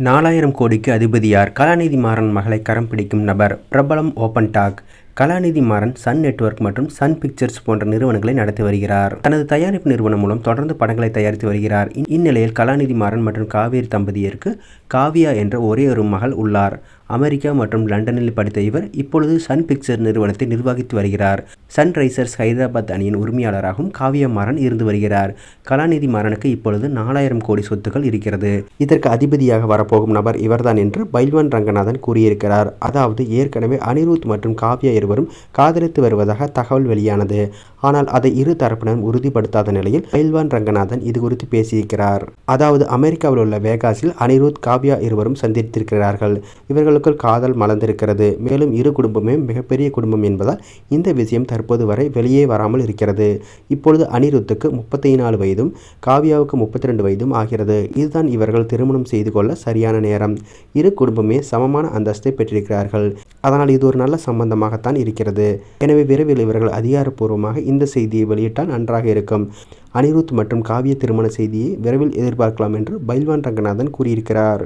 நாலாயிரம் கோடிக்கு அதிபதியார் கலாநிதி மாறன் மகளை கரம் பிடிக்கும் நபர் பிரபலம் open talk Kalanithi Maran Sun Network மற்றும் சன் பிக்சர்ஸ் போன்ற நிறுவனங்களை நடத்தி வருகிறார். தனது தயாரிப்பு நிறுவனம் மூலம் தொடர்ந்து படங்களை தயாரித்து வருகிறார். இந்நிலையில் கலாநிதி மாறன் மற்றும் காவேரி தம்பதியருக்கு காவியா என்ற ஒரே ஒரு மகள் உள்ளார். அமெரிக்கா மற்றும் லண்டனில் படித்த இவர் இப்பொழுது சன் பிக்சர் நிறுவனத்தை நிர்வகித்து வருகிறார். சன் ரைசர்ஸ் ஹைதராபாத் அணியின் உரிமையாளராகவும் காவியா மாறன் இருந்து வருகிறார். கலாநிதி மாறனுக்கு இப்பொழுது நாலாயிரம் கோடி சொத்துக்கள் இருக்கிறது. இதற்கு அதிபதியாக வரப்போகும் நபர் இவர்தான் என்று பைல்வான் ரங்கநாதன் கூறியிருக்கிறார். அதாவது ஏற்கனவே அனிருத் மற்றும் காவியா இருவர் இருவரும் காதலித்து வருவதாக தகவல் வெளியானது. ஆனால் அதை இரு தரப்பினரும் உறுதிப்படுத்தாத நிலையில் பைல்வான் ரங்கநாதன் இது குறித்து பேசியிருக்கிறார். அதாவது அமெரிக்காவில் உள்ள வேகாஸில் அனிருத் காவ்யா இருவரும் சந்தித்திருக்கிறார்கள். இவர்களுக்குள் காதல் மலர்ந்திருக்கிறது. மேலும் இரு குடும்பமே மிகப்பெரிய குடும்பம் என்பதால் இந்த விஷயம் தற்போது வரை வெளியே வராமல் இருக்கிறது. இப்பொழுது அனிருத்துக்கு முப்பத்தி நாலு வயதும் காவ்யாவுக்கு முப்பத்தி ரெண்டு வயதும் ஆகிறது. இதுதான் இவர்கள் திருமணம் செய்து கொள்ள சரியான நேரம். இரு குடும்பமே சமமான அந்தஸ்தை பெற்றிருக்கிறார்கள். அதனால் இது ஒரு நல்ல சம்பந்தமாகத்தான் இருக்கிறது. எனவே விரைவில் இவர்கள் அதிகாரப்பூர்வமாக இந்த செய்தியை வெளியிட்டால் நன்றாக இருக்கும். அனிருத் மற்றும் காவிய திருமண செய்தியை விரைவில் எதிர்பார்க்கலாம் என்று பைல்வான் ரங்கநாதன் கூறியிருக்கிறார்.